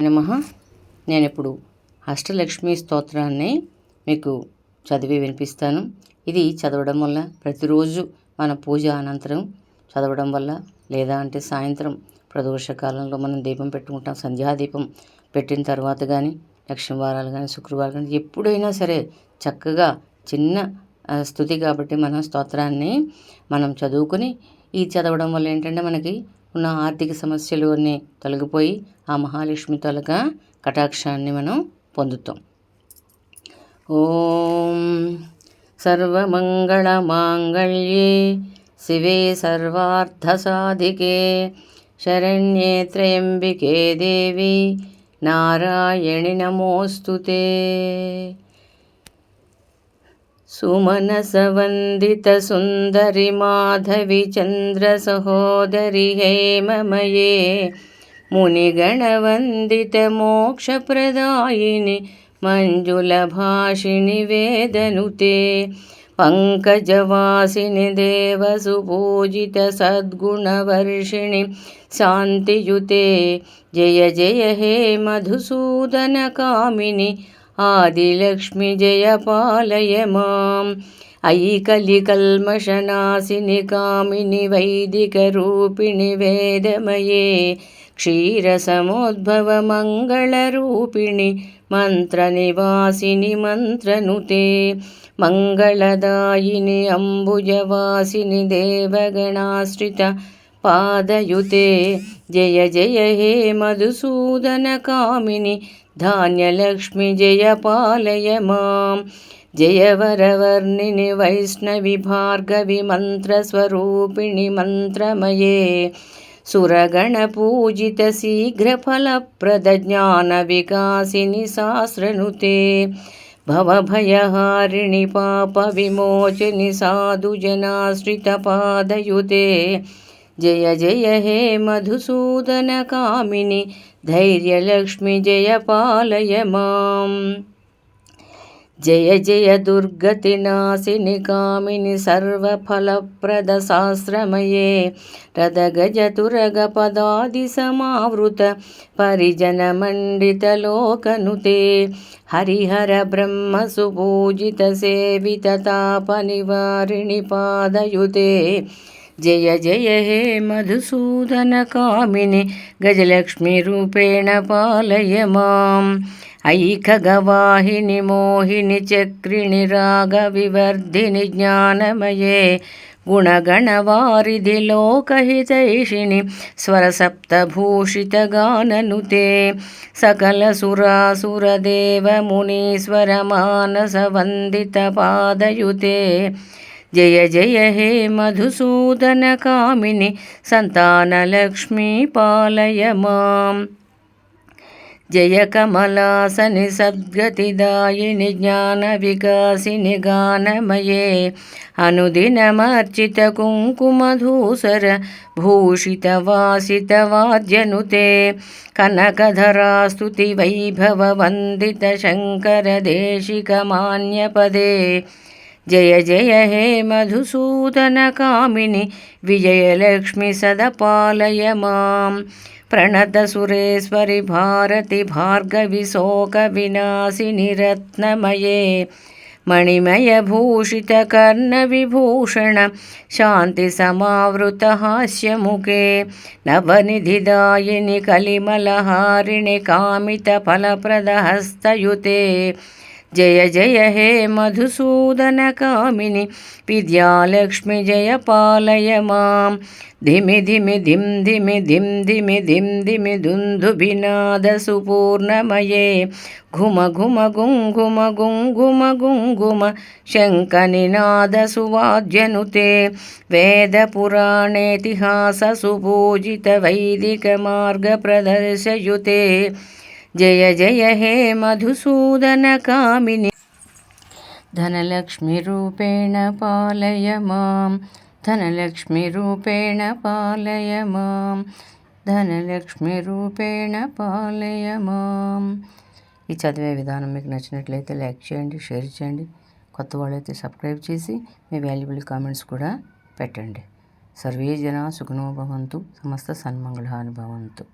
నమ. నేను ఇప్పుడు అష్టలక్ష్మి స్తోత్రాన్ని మీకు చదివి వినిపిస్తాను. ఇది చదవడం వల్ల ప్రతిరోజు మన పూజ అనంతరం చదవడం వల్ల లేదా అంటే సాయంత్రం ప్రదోష కాలంలో మనం దీపం పెట్టుకుంటాం. సంధ్యాదీపం పెట్టిన తర్వాత కానీ లక్ష్మీవారాలు కానీ శుక్రవారం కానీ ఎప్పుడైనా సరే చక్కగా చిన్న స్థుతి కాబట్టి మన స్తోత్రాన్ని మనం చదువుకుని ఈ చదవడం వల్ల ఏంటంటే మనకి ఉన్న ఆర్థిక సమస్యలు అన్నీ తొలగిపోయి ఆ మహాలక్ష్మి తొలగ కటాక్షాన్ని మనం పొందుతాం. ఓం సర్వమంగళమాంగళ్యే శివే సర్వార్థసాధికే శరణ్యే త్రయంబికే దేవి నారాయణి నమోస్తుతే. सुमनसवन्दितसुन्दरि माधवि चन्द्रसहोदरि हेममये मुनिगणवन्दितमोक्षप्रदायिनि मञ्जुलभाषिणि वेदनुते पङ्कजवासिनि देवसुपूजितसद्गुणवर्षिणि शान्तियुते जय जय हे मधुसूदनकामिनि ఆదిలక్ష్మి జయపాలయమా. ఐకలి కల్మషనాశిని కామిని వైదిక రూపిణి వేదమయే. క్షీరసమోద్భవ మంగళరూపిణి మంత్రనివాసిని మంత్రనుతే. మంగళదాయిని అంబుజవాసిని దేవగణాశ్రిత పాదయుతే. జయ జయ హే మధుసూదన కామిని धान्यलक्ष्मि जयपालय माँ जयवरवर्णिनि वैष्णविभार्गविमन्त्रस्वरूपिणि मन्त्रमये सुरगणपूजितशीघ्रफलप्रदज्ञानविकासिनि सहस्रनुते भवभयहारिणि पापविमोचनि साधुजनाश्रितपादयुते జయ జయ హే మధుసూదన కామిని ధైర్యలక్ష్మి జయ పాలయ మాం జయ జయ దుర్గతి నాశిని కామిని సర్వఫలప్రద శాస్త్రమయే. రథ గజ తురగ జయ జయ హే మధుసూదన కామిని గజలక్ష్మి రూపేణ పాలయ మాం ఐకగవాహిని మోహిని చక్రిణి రాగ వివర్ధిని జ్ఞానమయే గుణగణవారిధి లోకహితైషిణి స్వరసప్తభూషితగాననుతే సకల జయ జయ హే మధుసూదన కామిని సంతానలక్ష్మీ పాలయ మాం జయ కమలాసని సద్గతిదాయిని జ్ఞాన వికాసిని గానమయే. అనుదినమర్చిత కుంకుమధూసర భూషిత వాసిత వాద్యనుతే. కనకధరాస్తుతి వైభవ వందిత శంకర దేశిక మాన్యపదే. జయ జయ హే మధుసూదన కామిని విజయలక్ష్మి సదపాలయ మాం ప్రణత సురేశ్వరి భారతి భార్గవి శోక వినాశిని రత్నమయే మణిమయ భూషిత जय जय हे मधुसूदनकामिनि विद्यालक्ष्मी जय पालय माँ। धिमि धिमि धिं धिमि धिं धिमि धिं धिमि धुन्धुभिनादसुपूर्णमये घुम घुम गुं घुम गुं घुम गुं घुम सुपूजित वेदपुराणेतिहाससुपूजितवैदिकमार्गप्रदर्शयुते జయ జయ హే మధుసూదన కామిని. ధనలక్ష్మి రూపేణ పాలయ మాం. ధనలక్ష్మి రూపేణ పాలయ మాం. ధనలక్ష్మి రూపేణ పాలయ మాం. ఈ చదివే విధానం మీకు నచ్చినట్లయితే లైక్ చేయండి షేర్ చేయండి. కొత్త వాళ్ళైతే సబ్స్క్రైబ్ చేసి మీ వాల్యుబుల్ కామెంట్స్ కూడా పెట్టండి. సర్వే జన సుఖనో భవంతు. సమస్త సన్మంగళానుభవంతు